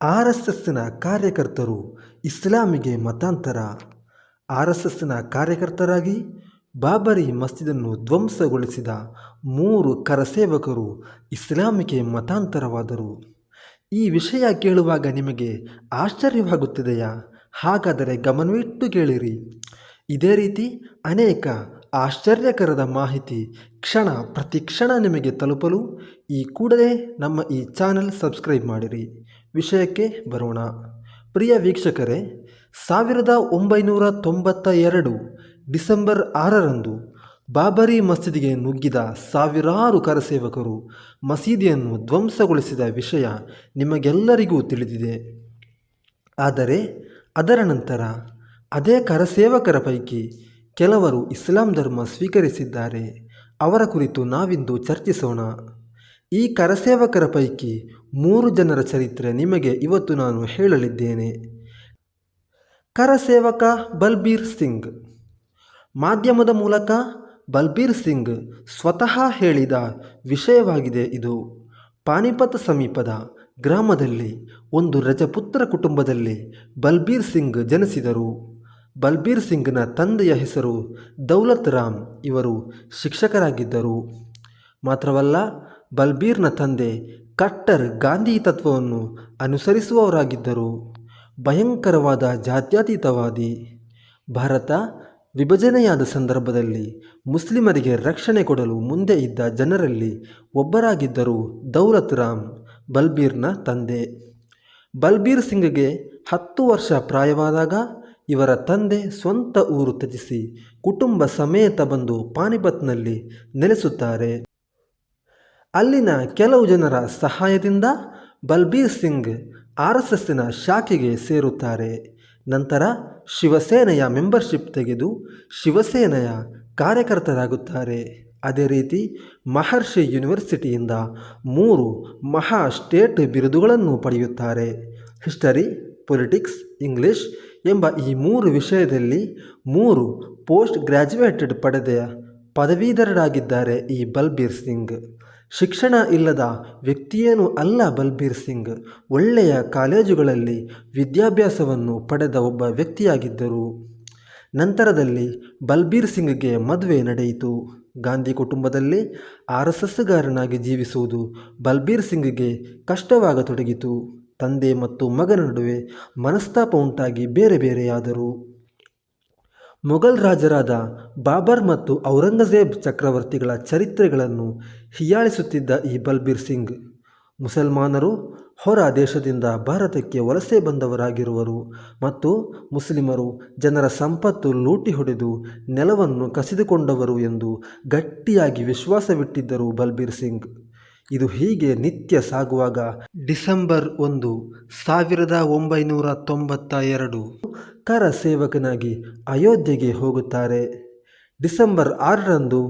R S ಎಸ್ನ ಕಾರ್ಯಕರ್ತರು ಇಸ್ಲಾಮಿಗೆ ಮತಾಂತರ. ಆರ್ ಎಸ್ ಎಸ್ನ ಕಾರ್ಯಕರ್ತರಾಗಿ ಬಾಬರಿ ಮಸ್ಜಿದನ್ನು ಧ್ವಂಸಗೊಳಿಸಿದ ಮೂರು ಕರಸೇವಕರು ಇಸ್ಲಾಮಿಗೆ ಮತಾಂತರವಾದರು. ಈ ವಿಷಯ ಕೇಳುವಾಗ ನಿಮಗೆ ಆಶ್ಚರ್ಯವಾಗುತ್ತಿದೆಯಾ? ಹಾಗಾದರೆ ಗಮನವಿಟ್ಟು ಕೇಳಿರಿ. ಇದೇ ರೀತಿ ಅನೇಕ ಆಶ್ಚರ್ಯಕರದ ಮಾಹಿತಿ ಕ್ಷಣ ಪ್ರತಿ ಕ್ಷಣ ನಿಮಗೆ ತಲುಪಲು ಈ ಕೂಡಲೇ ನಮ್ಮ ಈ ಚಾನೆಲ್ ಸಬ್ಸ್ಕ್ರೈಬ್ ಮಾಡಿರಿ. ವಿಷಯಕ್ಕೆ ಬರೋಣ. ಪ್ರಿಯ ವೀಕ್ಷಕರೇ, ಸಾವಿರದ ಒಂಬೈನೂರ ತೊಂಬತ್ತ ಎರಡು ಡಿಸೆಂಬರ್ ಆರರಂದು ಬಾಬರಿ ಮಸೀದಿಗೆ ನುಗ್ಗಿದ ಸಾವಿರಾರು ಕರಸೇವಕರು ಮಸೀದಿಯನ್ನು ಧ್ವಂಸಗೊಳಿಸಿದ ವಿಷಯ ನಿಮಗೆಲ್ಲರಿಗೂ ತಿಳಿದಿದೆ. ಆದರೆ ಅದರ ನಂತರ ಅದೇ ಕರಸೇವಕರ ಪೈಕಿ ಕೆಲವರು ಇಸ್ಲಾಂ ಧರ್ಮ ಸ್ವೀಕರಿಸಿದ್ದಾರೆ. ಅವರ ಕುರಿತು ನಾವಿಂದು ಚರ್ಚಿಸೋಣ. ಈ ಕರಸೇವಕರ ಪೈಕಿ ಮೂರು ಜನರ ಚರಿತ್ರೆ ನಿಮಗೆ ಇವತ್ತು ನಾನು ಹೇಳಲಿದ್ದೇನೆ. ಕರಸೇವಕ ಬಲ್ಬೀರ್ ಸಿಂಗ್. ಮಾಧ್ಯಮದ ಮೂಲಕ ಬಲ್ಬೀರ್ ಸಿಂಗ್ ಸ್ವತಃ ಹೇಳಿದ ವಿಷಯವಾಗಿದೆ ಇದು. ಪಾನಿಪತ್ ಸಮೀಪದ ಗ್ರಾಮದಲ್ಲಿ, ಒಂದು ರಜಪುತ್ರ ಕುಟುಂಬದಲ್ಲಿ ಬಲ್ಬೀರ್ ಸಿಂಗ್ ಜನಿಸಿದರು. ಬಲ್ಬೀರ್ ಸಿಂಗ್ನ ತಂದೆಯ ಹೆಸರು ದೌಲತ್ ರಾಮ್ ಇವರು ಶಿಕ್ಷಕರಾಗಿದ್ದರು. ಮಾತ್ರವಲ್ಲ ಬಲ್ಬೀರ್ನ ತಂದೆ ಕಟ್ಟರ್ ಗಾಂಧಿ ತತ್ವವನ್ನು ಅನುಸರಿಸುವವರಾಗಿದ್ದರು. ಭಯಂಕರವಾದ ಜಾತ್ಯತೀತವಾದಿ. ಭಾರತ ವಿಭಜನೆಯಾದ ಸಂದರ್ಭದಲ್ಲಿ ಮುಸ್ಲಿಮರಿಗೆ ರಕ್ಷಣೆ ಕೊಡಲು ಮುಂದೆ ಇದ್ದ ಜನರಲ್ಲಿ ಒಬ್ಬರಾಗಿದ್ದರು ದೌಲತ್ ರಾಮ್, ಬಲ್ಬೀರ್ನ ತಂದೆ. ಬಲ್ಬೀರ್ ಸಿಂಗ್ಗೆ ಹತ್ತು ವರ್ಷ ಪ್ರಾಯವಾದಾಗ ಇವರ ತಂದೆ ಸ್ವಂತ ಊರು ತ್ಯಜಿಸಿ ಕುಟುಂಬ ಸಮೇತ ಬಂದು ಪಾನಿಪತ್ನಲ್ಲಿ ನೆಲೆಸುತ್ತಾರೆ. ಅಲ್ಲಿನ ಕೆಲವು ಜನರ ಸಹಾಯದಿಂದ ಬಲ್ಬೀರ್ ಸಿಂಗ್ ಆರ್ ಎಸ್ ಎಸ್ಸಿನ ಶಾಖೆಗೆ ಸೇರುತ್ತಾರೆ. ನಂತರ ಶಿವಸೇನೆಯ ಮೆಂಬರ್ಶಿಪ್ ತೆಗೆದು ಶಿವಸೇನೆಯ ಕಾರ್ಯಕರ್ತರಾಗುತ್ತಾರೆ. ಅದೇ ರೀತಿ ಮಹರ್ಷಿ ಯೂನಿವರ್ಸಿಟಿಯಿಂದ ಮೂರು ಮಹಾ ಸ್ಟೇಟ್ ಬಿರುದುಗಳನ್ನು ಪಡೆಯುತ್ತಾರೆ. ಹಿಸ್ಟರಿ, ಪೊಲಿಟಿಕ್ಸ್, ಇಂಗ್ಲಿಷ್ ಎಂಬ ಈ ಮೂರು ವಿಷಯದಲ್ಲಿ ಮೂರು ಪೋಸ್ಟ್ ಗ್ರ್ಯಾಜುಯೇಟೆಡ್ ಪಡೆದ ಪದವೀಧರರಾಗಿದ್ದಾರೆ ಈ ಬಲ್ಬೀರ್ ಸಿಂಗ್. ಶಿಕ್ಷಣ ಇಲ್ಲದ ವ್ಯಕ್ತಿಯೇನೂ ಅಲ್ಲ ಬಲ್ಬೀರ್ ಸಿಂಗ್. ಒಳ್ಳೆಯ ಕಾಲೇಜುಗಳಲ್ಲಿ ವಿದ್ಯಾಭ್ಯಾಸವನ್ನು ಪಡೆದ ಒಬ್ಬ ವ್ಯಕ್ತಿಯಾಗಿದ್ದರು. ನಂತರದಲ್ಲಿ ಬಲ್ಬೀರ್ ಸಿಂಗ್ಗೆ ಮದುವೆ ನಡೆಯಿತು. ಗಾಂಧಿ ಕುಟುಂಬದಲ್ಲಿ ಆರ್ ಎಸ್ ಎಸ್ಗಾರನಾಗಿ ಜೀವಿಸುವುದು ಬಲ್ಬೀರ್ ಸಿಂಗ್ಗೆ ಕಷ್ಟವಾಗತೊಡಗಿತು. ತಂದೆ ಮತ್ತು ಮಗನ ನಡುವೆ ಮನಸ್ತಾಪ ಉಂಟಾಗಿ ಬೇರೆ ಬೇರೆಯಾದರು. ಮೊಘಲ್ ರಾಜರಾದ ಬಾಬರ್ ಮತ್ತು ಔರಂಗಜೇಬ್ ಚಕ್ರವರ್ತಿಗಳ ಚರಿತ್ರೆಗಳನ್ನು ಹೀಯಾಳಿಸುತ್ತಿದ್ದ ಈ ಬಲ್ಬೀರ್ ಸಿಂಗ್. ಮುಸಲ್ಮಾನರು ಹೊರ ದೇಶದಿಂದ ಭಾರತಕ್ಕೆ ವಲಸೆ ಬಂದವರಾಗಿರುವರು ಮತ್ತು ಮುಸ್ಲಿಮರು ಜನರ ಸಂಪತ್ತು ಲೂಟಿ ಹೊಡೆದು ನೆಲವನ್ನು ಕಸಿದುಕೊಂಡವರು ಎಂದು ಗಟ್ಟಿಯಾಗಿ ವಿಶ್ವಾಸವಿಟ್ಟಿದ್ದರು ಬಲ್ಬೀರ್ ಸಿಂಗ್. ಇದು ಹೀಗೆ ನಿತ್ಯ ಸಾಗುವಾಗ ಡಿಸೆಂಬರ್ ಒಂದು, ಸಾವಿರದ ಒಂಬೈನೂರ ತೊಂಬತ್ತ ಎರಡು ಕರ ಸೇವಕನಾಗಿ ಅಯೋಧ್ಯೆಗೆ ಹೋಗುತ್ತಾರೆ. ಡಿಸೆಂಬರ್ ಆರರಂದು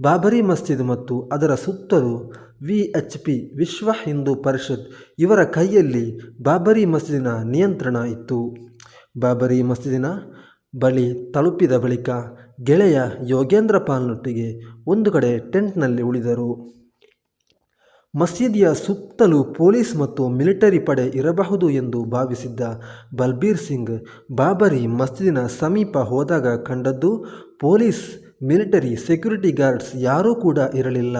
ಬಾಬರಿ ಮಸ್ಜಿದ್ ಮತ್ತು ಅದರ ಸುತ್ತಲೂ ವಿ ಎಚ್ ಪಿ ವಿಶ್ವ ಹಿಂದೂ ಪರಿಷತ್ ಇವರ ಕೈಯಲ್ಲಿ ಬಾಬರಿ ಮಸ್ಜಿದಿನ ನಿಯಂತ್ರಣ ಇತ್ತು. ಬಾಬರಿ ಮಸ್ಜಿದಿನ ಬಳಿ ತಲುಪಿದ ಬಳಿಕ ಗೆಳೆಯ ಯೋಗೇಂದ್ರ ಪಾಲ್ನೊಟ್ಟಿಗೆ ಒಂದು ಕಡೆ ಟೆಂಟ್ನಲ್ಲಿ ಉಳಿದರು. ಮಸೀದಿಯ ಸುತ್ತಲೂ ಪೊಲೀಸ್ ಮತ್ತು ಮಿಲಿಟರಿ ಪಡೆ ಇರಬಹುದು ಎಂದು ಭಾವಿಸಿದ್ದ ಬಲ್ಬೀರ್ ಸಿಂಗ್, ಬಾಬರಿ ಮಸೀದಿನ ಸಮೀಪ ಹೋದಾಗ ಕಂಡದ್ದು, ಪೊಲೀಸ್ ಮಿಲಿಟರಿ, ಸೆಕ್ಯುರಿಟಿ ಗಾರ್ಡ್ಸ್ ಯಾರೂ ಕೂಡ ಇರಲಿಲ್ಲ.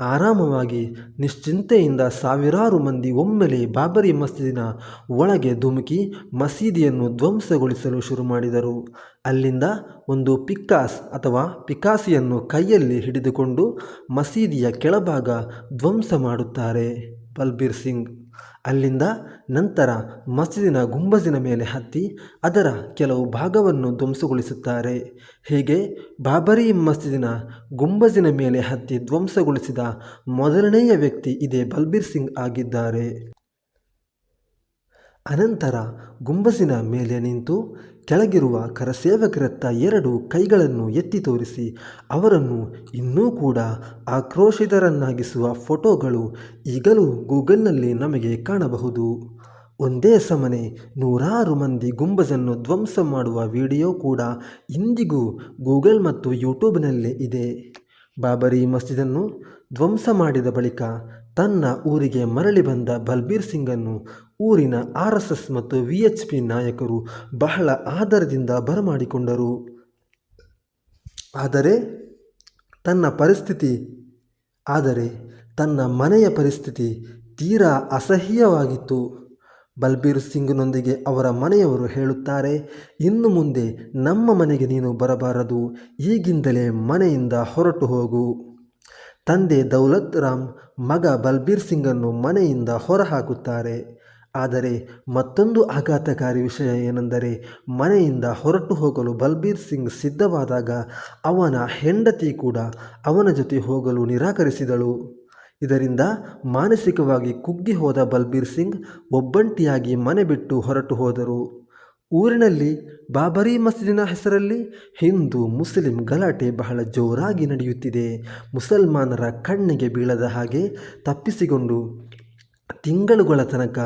ಆರಾಮವಾಗಿ, ನಿಶ್ಚಿಂತೆಯಿಂದ ಸಾವಿರಾರು ಮಂದಿ ಒಮ್ಮೆಲೆ ಬಾಬರಿ ಮಸೀದಿನ ಒಳಗೆ ಧುಮುಕಿ, ಮಸೀದಿಯನ್ನು ಧ್ವಂಸಗೊಳಿಸಲು ಶುರು ಮಾಡಿದರು. ಅಲ್ಲಿಂದ ಒಂದು ಪಿಕ್ಕಾಸ್ ಅಥವಾ ಪಿಕಾಸಿಯನ್ನು ಕೈಯಲ್ಲಿ ಹಿಡಿದುಕೊಂಡು ಮಸೀದಿಯ ಕೆಳಭಾಗ ಧ್ವಂಸ ಮಾಡುತ್ತಾರೆ. ಬಲ್ಬೀರ್ ಸಿಂಗ್ ಅಲ್ಲಿಂದ ನಂತರ ಮಸೀದಿನ ಗುಂಬಜಿನ ಮೇಲೆ ಹತ್ತಿ ಅದರ ಕೆಲವು ಭಾಗವನ್ನು ಧ್ವಂಸಗೊಳಿಸುತ್ತಾರೆ. ಹೀಗೆ ಬಾಬರಿ ಮಸೀದಿನ ಗುಂಬಜಿನ ಮೇಲೆ ಹತ್ತಿ ಧ್ವಂಸಗೊಳಿಸಿದ ಮೊದಲನೆಯ ವ್ಯಕ್ತಿ ಇದೇ ಬಲ್ಬೀರ್ ಸಿಂಗ್ ಆಗಿದ್ದಾರೆ. ಅನಂತರ ಗುಂಬಸಿನ ಮೇಲೆ ನಿಂತು ಕೆಳಗಿರುವ ಕರಸೇವಕರತ್ತ ಎರಡು ಕೈಗಳನ್ನು ಎತ್ತಿ ತೋರಿಸಿ, ಅವರನ್ನು ಇನ್ನೂ ಕೂಡ ಆಕ್ರೋಶಿತರನ್ನಾಗಿಸುವ ಫೋಟೋಗಳು ಈಗಲೂ ಗೂಗಲ್ನಲ್ಲಿ ನಮಗೆ ಕಾಣಬಹುದು. ಒಂದೇ ಸಮನೆ ನೂರಾರು ಮಂದಿ ಗುಂಬಜನ್ನು ಧ್ವಂಸ ಮಾಡುವ ವಿಡಿಯೋ ಕೂಡ ಇಂದಿಗೂ ಗೂಗಲ್ ಮತ್ತು ಯೂಟ್ಯೂಬ್ನಲ್ಲೇ ಇದೆ. ಬಾಬರಿ ಮಸ್ಜಿದನ್ನು ಧ್ವಂಸ ಮಾಡಿದ ಬಳಿಕ ತನ್ನ ಊರಿಗೆ ಮರಳಿ ಬಂದ ಬಲ್ಬೀರ್ ಸಿಂಗನ್ನು ಊರಿನ ಆರ್ ಎಸ್ ಎಸ್ ಮತ್ತು ವಿ ಎಚ್ ಪಿ ನಾಯಕರು ಬಹಳ ಆದರದಿಂದ ಬರಮಾಡಿಕೊಂಡರು. ಆದರೆ ತನ್ನ ಪರಿಸ್ಥಿತಿ, ಆದರೆ ತನ್ನ ಮನೆಯ ಪರಿಸ್ಥಿತಿ ತೀರಾ ಅಸಹ್ಯವಾಗಿತ್ತು. ಬಲ್ಬೀರ್ ಸಿಂಗ್ನೊಂದಿಗೆ ಅವರ ಮನೆಯವರು ಹೇಳುತ್ತಾರೆ, ಇನ್ನು ಮುಂದೆ ನಮ್ಮ ಮನೆಗೆ ನೀನು ಬರಬಾರದು, ಈಗಿಂದಲೇ ಮನೆಯಿಂದ ಹೊರಟು ಹೋಗು. ತಂದೆ ದೌಲತ್ ರಾಮ್ ಮಗ ಬಲ್ಬೀರ್ ಸಿಂಗನ್ನು ಮನೆಯಿಂದ ಹೊರಹಾಕುತ್ತಾರೆ. ಆದರೆ ಮತ್ತೊಂದು ಆಘಾತಕಾರಿ ವಿಷಯ ಏನೆಂದರೆ, ಮನೆಯಿಂದ ಹೊರಟು ಹೋಗಲು ಬಲ್ಬೀರ್ ಸಿಂಗ್ ಸಿದ್ಧವಾದಾಗ ಅವನ ಹೆಂಡತಿ ಕೂಡ ಅವನ ಜೊತೆ ಹೋಗಲು ನಿರಾಕರಿಸಿದಳು. ಇದರಿಂದ ಮಾನಸಿಕವಾಗಿ ಕುಗ್ಗಿ ಹೋದ ಬಲ್ಬೀರ್ ಸಿಂಗ್ ಒಬ್ಬಂಟಿಯಾಗಿ ಮನೆ ಬಿಟ್ಟು ಹೊರಟು ಹೋದರು. ಊರಿನಲ್ಲಿ ಬಾಬರಿ ಮಸೀದಿನ ಹೆಸರಲ್ಲಿ ಹಿಂದೂ ಮುಸ್ಲಿಂ ಗಲಾಟೆ ಬಹಳ ಜೋರಾಗಿ ನಡೆಯುತ್ತಿದೆ. ಮುಸಲ್ಮಾನರ ಕಣ್ಣಿಗೆ ಬೀಳದ ಹಾಗೆ ತಪ್ಪಿಸಿಕೊಂಡು ತಿಂಗಳುಗಳ ತನಕ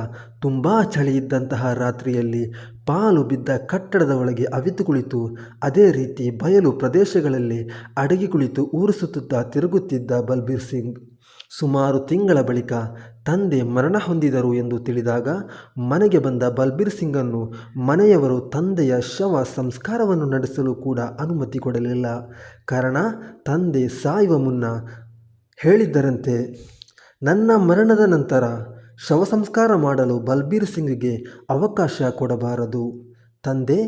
ತುಂಬ ಚಳಿ ಇದ್ದಂತಹ ರಾತ್ರಿಯಲ್ಲಿ ಪಾಲು ಬಿದ್ದ ಕಟ್ಟಡದ ಒಳಗೆ ಅವಿತು ಕುಳಿತು ಅದೇ ರೀತಿ ಬಯಲು ಪ್ರದೇಶಗಳಲ್ಲಿ ಅಡಗಿ ಕುಳಿತು ಊರು ಸುತ್ತುತ್ತಾ ತಿರುಗುತ್ತಿದ್ದ ಬಲ್ಬೀರ್ ಸಿಂಗ್. ಸುಮಾರು ತಿಂಗಳ ಬಳಿಕ ತಂದೆ ಮರಣ ಹೊಂದಿದರು ಎಂದು ತಿಳಿದಾಗ ಮನೆಗೆ ಬಂದ ಬಲ್ಬೀರ್ ಸಿಂಗನ್ನು ಮನೆಯವರು ತಂದೆಯ ಶವ ಸಂಸ್ಕಾರವನ್ನು ನಡೆಸಲು ಕೂಡ ಅನುಮತಿ ಕೊಡಲಿಲ್ಲ. ಕಾರಣ ತಂದೆ ಸಾಯುವ ಮುನ್ನ ಹೇಳಿದ್ದರಂತೆ, ನನ್ನ ಮರಣದ ನಂತರ ಶವ ಸಂಸ್ಕಾರ ಮಾಡಲು ಬಲ್ಬೀರ್ ಸಿಂಗ್ಗೆ ಅವಕಾಶ ಕೊಡಬಾರದು. ತಂದೆ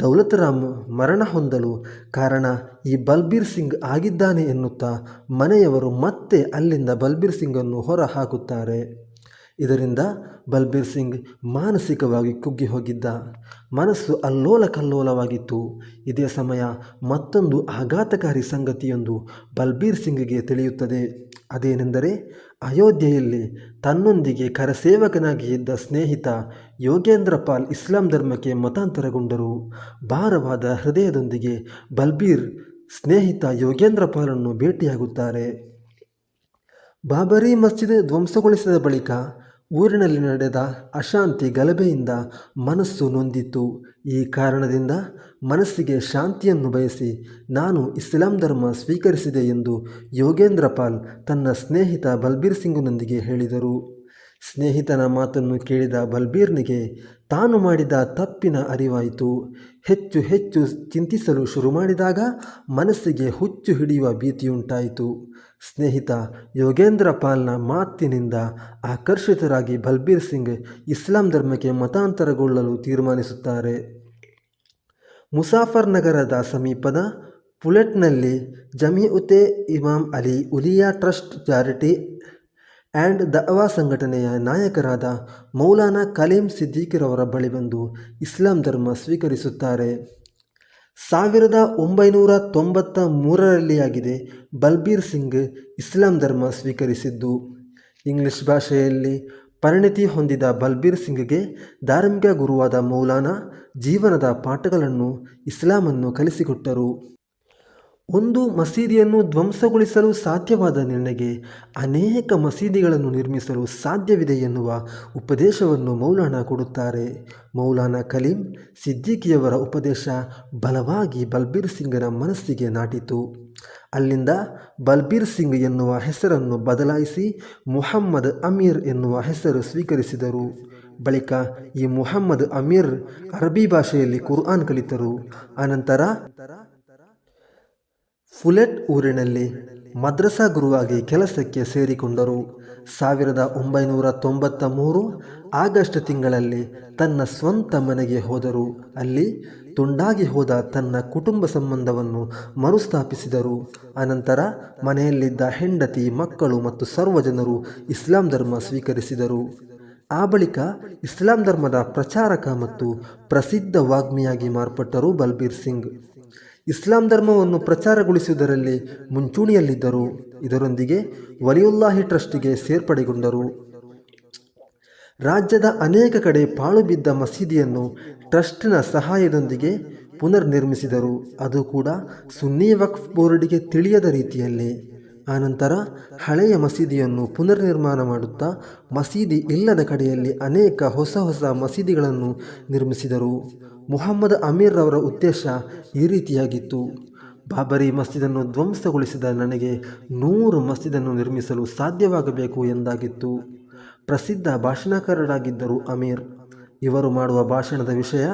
ದೌಲತರಾಮ್ ಮರಣ ಹೊಂದಲು ಕಾರಣ ಈ ಬಲ್ಬೀರ್ ಸಿಂಗ್ ಆಗಿದ್ದಾನೆ ಎನ್ನುತ್ತಾ ಮನೆಯವರು ಮತ್ತೆ ಅಲ್ಲಿಂದ ಬಲ್ಬೀರ್ ಸಿಂಗನ್ನು ಹೊರ ಹಾಕುತ್ತಾರೆ ಇದರಿಂದ ಬಲ್ಬೀರ್ ಸಿಂಗ್ ಮಾನಸಿಕವಾಗಿ ಕುಗ್ಗಿ ಹೋಗಿದ್ದ. ಮನಸ್ಸು ಅಲ್ಲೋಲ ಕಲ್ಲೋಲವಾಗಿತ್ತು ಇದೇ ಸಮಯ ಮತ್ತೊಂದು ಆಘಾತಕಾರಿ ಸಂಗತಿಯೊಂದು ಬಲ್ಬೀರ್ ಸಿಂಗ್ಗೆ ತಿಳಿಯುತ್ತದೆ. ಅದೇನೆಂದರೆ, ಅಯೋಧ್ಯೆಯಲ್ಲಿ ತನ್ನೊಂದಿಗೆ ಕರಸೇವಕನಾಗಿ ಇದ್ದ ಸ್ನೇಹಿತ ಯೋಗೇಂದ್ರ ಪಾಲ್ ಇಸ್ಲಾಂ ಧರ್ಮಕ್ಕೆ ಮತಾಂತರಗೊಂಡರು. ಭಾರವಾದ ಹೃದಯದೊಂದಿಗೆ ಬಲ್ಬೀರ್ ಸ್ನೇಹಿತ ಯೋಗೇಂದ್ರ ಪಾಲನ್ನು ಭೇಟಿಯಾಗುತ್ತಾರೆ. ಬಾಬರಿ ಮಸ್ಜಿದ್ ಧ್ವಂಸಗೊಳಿಸಿದ ಬಳಿಕ ಊರಿನಲ್ಲಿ ನಡೆದ ಅಶಾಂತಿ ಗಲಭೆಯಿಂದ ಮನಸ್ಸು ನೊಂದಿತ್ತು. ಈ ಕಾರಣದಿಂದ ಮನಸ್ಸಿಗೆ ಶಾಂತಿಯನ್ನು ಬಯಸಿ ನಾನು ಇಸ್ಲಾಂ ಧರ್ಮ ಸ್ವೀಕರಿಸಿದೆ ಎಂದು ಯೋಗೇಂದ್ರ ಪಾಲ್ ತನ್ನ ಸ್ನೇಹಿತ ಬಲ್ಬೀರ್ ಸಿಂಗ್ನೊಂದಿಗೆ ಹೇಳಿದರು. ಸ್ನೇಹಿತನ ಮಾತನ್ನು ಕೇಳಿದ ಬಲ್ಬೀರ್ನಿಗೆ ತಾನು ಮಾಡಿದ ತಪ್ಪಿನ ಅರಿವಾಯಿತು. ಹೆಚ್ಚು ಹೆಚ್ಚು ಚಿಂತಿಸಲು ಶುರು ಮಾಡಿದಾಗ ಮನಸ್ಸಿಗೆ ಹುಚ್ಚು ಹಿಡಿಯುವ ಭೀತಿಯುಂಟಾಯಿತು. ಸ್ನೇಹಿತ ಯೋಗೇಂದ್ರ ಪಾಲ್ನ ಮಾತಿನಿಂದ ಆಕರ್ಷಿತರಾಗಿ ಬಲ್ಬೀರ್ ಸಿಂಗ್ ಇಸ್ಲಾಂ ಧರ್ಮಕ್ಕೆ ಮತಾಂತರಗೊಳ್ಳಲು ತೀರ್ಮಾನಿಸುತ್ತಾರೆ. ಮುಸಾಫರ್ ನಗರದ ಸಮೀಪದ ಪುಲೆಟ್ನಲ್ಲಿ ಜಮೀಉತೆ Imam Ali Ulia trust charity and ದವಾ ಸಂಘಟನೆಯ ನಾಯಕರಾದ ಮೌಲಾನಾ ಕಲೀಂ ಸಿದ್ದೀಕಿರವರ ಬಳಿ ಬಂದು ಇಸ್ಲಾಂ ಧರ್ಮ ಸ್ವೀಕರಿಸುತ್ತಾರೆ. ಸಾವಿರದ ಒಂಬೈನೂರ ತೊಂಬತ್ತ ಮೂರರಲ್ಲಿಯಾಗಿದೆ ಬಲ್ಬೀರ್ ಸಿಂಗ್ ಇಸ್ಲಾಂ ಧರ್ಮ ಸ್ವೀಕರಿಸಿದ್ದು. ಇಂಗ್ಲಿಷ್ ಭಾಷೆಯಲ್ಲಿ ಪರಿಣಿತಿ ಹೊಂದಿದ ಬಲ್ಬೀರ್ ಸಿಂಗ್ಗೆ ಧಾರ್ಮಿಕ ಗುರುವಾದ ಮೌಲಾನಾ ಜೀವನದ ಪಾಠಗಳನ್ನು ಇಸ್ಲಾಮನ್ನು ಕಲಿಸಿಕೊಟ್ಟರು. ಒಂದು ಮಸೀದಿಯನ್ನು ಧ್ವಂಸಗೊಳಿಸಲು ಸಾಧ್ಯವಾದ ನಿನಗೆ ಅನೇಕ ಮಸೀದಿಗಳನ್ನು ನಿರ್ಮಿಸಲು ಸಾಧ್ಯವಿದೆ ಎನ್ನುವ ಉಪದೇಶವನ್ನು ಮೌಲಾನಾ ಕೊಡುತ್ತಾರೆ. ಮೌಲಾನಾ ಕಲೀಂ ಸಿದ್ದಿಕಿಯವರ ಉಪದೇಶ ಬಲವಾಗಿ ಬಲ್ಬೀರ್ ಸಿಂಗ್ನ ಮನಸ್ಸಿಗೆ ನಾಟಿತು. ಅಲ್ಲಿಂದ ಬಲ್ಬೀರ್ ಸಿಂಗ್ ಎನ್ನುವ ಹೆಸರನ್ನು ಬದಲಾಯಿಸಿ ಮುಹಮ್ಮದ್ ಅಮೀರ್ ಎನ್ನುವ ಹೆಸರು ಸ್ವೀಕರಿಸಿದರು. ಬಳಿಕ ಈ ಮುಹಮ್ಮದ್ ಅಮೀರ್ ಅರಬಿ ಭಾಷೆಯಲ್ಲಿ ಕುರ್ಆನ್ ಕಲಿತರು. ಅನಂತರ ಫುಲೆಟ್ ಊರಿನಲ್ಲಿ ಮದ್ರಸಾ ಗುರುವಾಗಿ ಕೆಲಸಕ್ಕೆ ಸೇರಿಕೊಂಡರು. ಸಾವಿರದ ಒಂಬೈನೂರ ತೊಂಬತ್ತ ಮೂರು ಆಗಸ್ಟ್ ತಿಂಗಳಲ್ಲಿ ತನ್ನ ಸ್ವಂತ ಮನೆಗೆ ಹೋದರು. ಅಲ್ಲಿ ತುಂಡಾಗಿ ಹೋದ ತನ್ನ ಕುಟುಂಬ ಸಂಬಂಧವನ್ನು ಮರುಸ್ಥಾಪಿಸಿದರು. ಅನಂತರ ಮನೆಯಲ್ಲಿದ್ದ ಹೆಂಡತಿ, ಮಕ್ಕಳು ಮತ್ತು ಸರ್ವ ಜನರು ಇಸ್ಲಾಂ ಧರ್ಮ ಸ್ವೀಕರಿಸಿದರು. ಆ ಬಳಿಕ ಇಸ್ಲಾಂ ಧರ್ಮದ ಪ್ರಚಾರಕ ಮತ್ತು ಪ್ರಸಿದ್ಧ ವಾಗ್ಮಿಯಾಗಿ ಮಾರ್ಪಟ್ಟರು ಬಲ್ಬೀರ್ ಸಿಂಗ್. ಇಸ್ಲಾಂ ಧರ್ಮವನ್ನು ಪ್ರಚಾರಗೊಳಿಸುವುದರಲ್ಲಿ ಮುಂಚೂಣಿಯಲ್ಲಿದ್ದರು. ಇದರೊಂದಿಗೆ ವಲಿಯುಲ್ಲಾಹಿ ಟ್ರಸ್ಟಿಗೆ ಸೇರ್ಪಡೆಗೊಂಡರು. ರಾಜ್ಯದ ಅನೇಕ ಕಡೆ ಪಾಳು ಬಿದ್ದ ಮಸೀದಿಯನ್ನು ಟ್ರಸ್ಟ್ನ ಸಹಾಯದೊಂದಿಗೆ ಪುನರ್ ನಿರ್ಮಿಸಿದರು ಅದು ಕೂಡ ಸುನ್ನಿ ವಕ್ಫ್ ಬೋರ್ಡಿಗೆ ತಿಳಿಯದ ರೀತಿಯಲ್ಲಿ. ಆನಂತರ ಹಳೆಯ ಮಸೀದಿಯನ್ನು ಪುನರ್ ನಿರ್ಮಾಣ ಮಾಡುತ್ತಾ ಮಸೀದಿ ಇಲ್ಲದ ಕಡೆಯಲ್ಲಿ ಅನೇಕ ಹೊಸ ಹೊಸ ಮಸೀದಿಗಳನ್ನು ನಿರ್ಮಿಸಿದರು. ಮುಹಮ್ಮದ್ ಅಮೀರ್ ಅವರ ಉದ್ದೇಶ ಈ ರೀತಿಯಾಗಿತ್ತು. ಬಾಬರಿ ಮಸ್ಜಿದನ್ನು ಧ್ವಂಸಗೊಳಿಸಿದ ನನಗೆ ನೂರು ಮಸ್ಜಿದನ್ನು ನಿರ್ಮಿಸಲು ಸಾಧ್ಯವಾಗಬೇಕು ಎಂದಾಗಿತ್ತು. ಪ್ರಸಿದ್ಧ ಭಾಷಣಕಾರರಾಗಿದ್ದರು ಅಮೀರ್. ಇವರು ಮಾಡುವ ಭಾಷಣದ ವಿಷಯ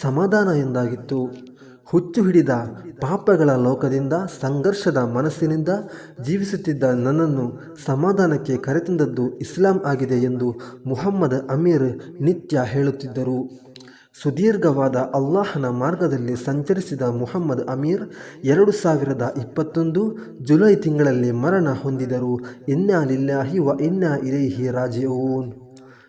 ಸಮಾಧಾನ ಎಂದಾಗಿತ್ತು. ಹುಚ್ಚು ಹಿಡಿದ ಪಾಪಗಳ ಲೋಕದಿಂದ, ಸಂಘರ್ಷದ ಮನಸ್ಸಿನಿಂದ ಜೀವಿಸುತ್ತಿದ್ದ ನನ್ನನ್ನು ಸಮಾಧಾನಕ್ಕೆ ಕರೆತಂದದ್ದು ಇಸ್ಲಾಂ ಆಗಿದೆ ಎಂದು ಮುಹಮ್ಮದ್ ಅಮೀರ್ ನಿತ್ಯ ಹೇಳುತ್ತಿದ್ದರು. ಸುದೀರ್ಘವಾದ ಅಲ್ಲಾಹನ ಮಾರ್ಗದಲ್ಲಿ ಸಂಚರಿಸಿದ ಮುಹಮ್ಮದ್ ಅಮೀರ್ ಎರಡು ಸಾವಿರದ ಇಪ್ಪತ್ತೊಂದು ಜುಲೈ ತಿಂಗಳಲ್ಲಿ ಮರಣ ಹೊಂದಿದರು. ಇನ್ನಾ ಲಿಲ್ಲಾಹಿ ವ ಇನ್ನಾ ಇಲೈಹಿ ರಾಜಿಊನ್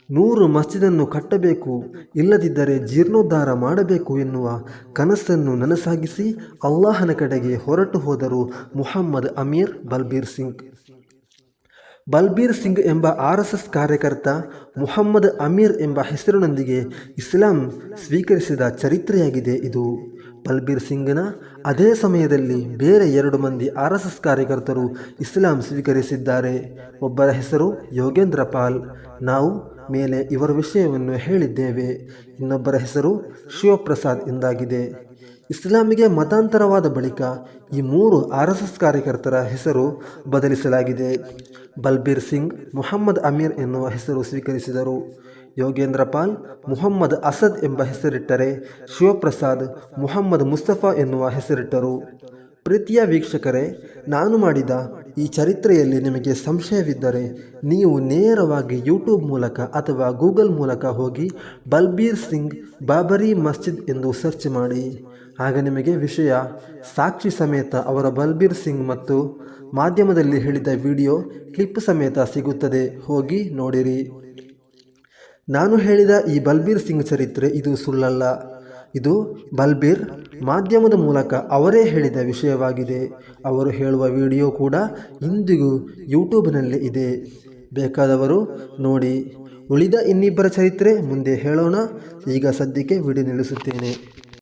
ನೂರು ಮಸ್ಜಿದನ್ನು ಕಟ್ಟಬೇಕು, ಇಲ್ಲದಿದ್ದರೆ ಜೀರ್ಣೋದ್ಧಾರ ಮಾಡಬೇಕು ಎನ್ನುವ ಕನಸನ್ನು ನನಸಾಗಿಸಿ ಅಲ್ಲಾಹನ ಕಡೆಗೆ ಹೊರಟು ಹೋದರು ಮುಹಮ್ಮದ್ ಅಮೀರ್ ಬಲ್ಬೀರ್ ಸಿಂಗ್. ಬಲ್ಬೀರ್ ಸಿಂಗ್ ಎಂಬ ಆರ್ ಎಸ್ ಎಸ್ ಕಾರ್ಯಕರ್ತ ಮುಹಮ್ಮದ್ ಅಮೀರ್ ಎಂಬ ಹೆಸರಿನೊಂದಿಗೆ ಇಸ್ಲಾಂ ಸ್ವೀಕರಿಸಿದ ಚರಿತ್ರೆಯಾಗಿದೆ ಇದು. ಬಲ್ಬೀರ್ ಸಿಂಗ್ನ ಅದೇ ಸಮಯದಲ್ಲಿ ಬೇರೆ ಎರಡು ಮಂದಿ ಆರ್ ಎಸ್ ಎಸ್ ಕಾರ್ಯಕರ್ತರು ಇಸ್ಲಾಂ ಸ್ವೀಕರಿಸಿದ್ದಾರೆ. ಒಬ್ಬರ ಹೆಸರು ಯೋಗೇಂದ್ರ ಪಾಲ್. ನಾವು ಮೇಲೆ ಇವರ ವಿಷಯವನ್ನು ಹೇಳಿದ್ದೇವೆ. ಇನ್ನೊಬ್ಬರ ಹೆಸರು ಶಿವಪ್ರಸಾದ್ ಎಂದಾಗಿದೆ. ಇಸ್ಲಾಮಿಗೆ ಮತಾಂತರವಾದ ಬಳಿಕ ಈ ಮೂರು ಆರ್ ಎಸ್ ಎಸ್ ಕಾರ್ಯಕರ್ತರ ಹೆಸರು ಬದಲಿಸಲಾಗಿದೆ. ಬಲ್ಬೀರ್ ಸಿಂಗ್, ಮೊಹಮ್ಮದ್ ಅಮೀರ್ ಎನ್ನುವ ಹೆಸರು ಸ್ವೀಕರಿಸಿದರು. ಯೋಗೇಂದ್ರ ಪಾಲ್, ಮುಹಮ್ಮದ್ ಅಸದ್ ಎಂಬ ಹೆಸರಿಟ್ಟರೆ ಶಿವಪ್ರಸಾದ್, ಮುಹಮ್ಮದ್ ಮುಸ್ತಫಾ ಎನ್ನುವ ಹೆಸರಿಟ್ಟರು. ಪ್ರೀತಿಯ ವೀಕ್ಷಕರೇ, ನಾನು ಮಾಡಿದ ಈ ಚರಿತ್ರೆಯಲ್ಲಿ ನಿಮಗೆ ಸಂಶಯವಿದ್ದರೆ ನೀವು ನೇರವಾಗಿ ಯೂಟ್ಯೂಬ್ ಮೂಲಕ ಅಥವಾ ಗೂಗಲ್ ಮೂಲಕ ಹೋಗಿ ಬಲ್ಬೀರ್ ಸಿಂಗ್ ಬಾಬರಿ ಮಸ್ಜಿದ್ ಎಂದು ಸರ್ಚ್ ಮಾಡಿ. ಆಗ ನಿಮಗೆ ವಿಷಯ, ಸಾಕ್ಷಿ ಸಮೇತ ಅವರ ಬಲ್ಬೀರ್ ಸಿಂಗ್ ಮತ್ತು ಮಾಧ್ಯಮದಲ್ಲಿ ಹೇಳಿದ ವಿಡಿಯೋ ಕ್ಲಿಪ್ ಸಮೇತ ಸಿಗುತ್ತದೆ. ಹೋಗಿ ನೋಡಿರಿ. ನಾನು ಹೇಳಿದ ಈ ಬಲ್ಬೀರ್ ಸಿಂಗ್ ಚರಿತ್ರೆ ಇದು ಸುಳ್ಳಲ್ಲ. ಇದು ಬಲ್ಬೀರ್ ಮಾಧ್ಯಮದ ಮೂಲಕ ಅವರೇ ಹೇಳಿದ ವಿಷಯವಾಗಿದೆ. ಅವರು ಹೇಳುವ ವಿಡಿಯೋ ಕೂಡ ಇಂದಿಗೂ ಯೂಟ್ಯೂಬ್ನಲ್ಲಿ ಇದೆ. ಬೇಕಾದವರು ನೋಡಿ. ಉಳಿದ ಇನ್ನಿಬ್ಬರ ಚರಿತ್ರೆ ಮುಂದೆ ಹೇಳೋಣ. ಈಗ ಸದ್ಯಕ್ಕೆ ವಿಡಿಯೋ ನಿಲ್ಲಿಸುತ್ತೇನೆ.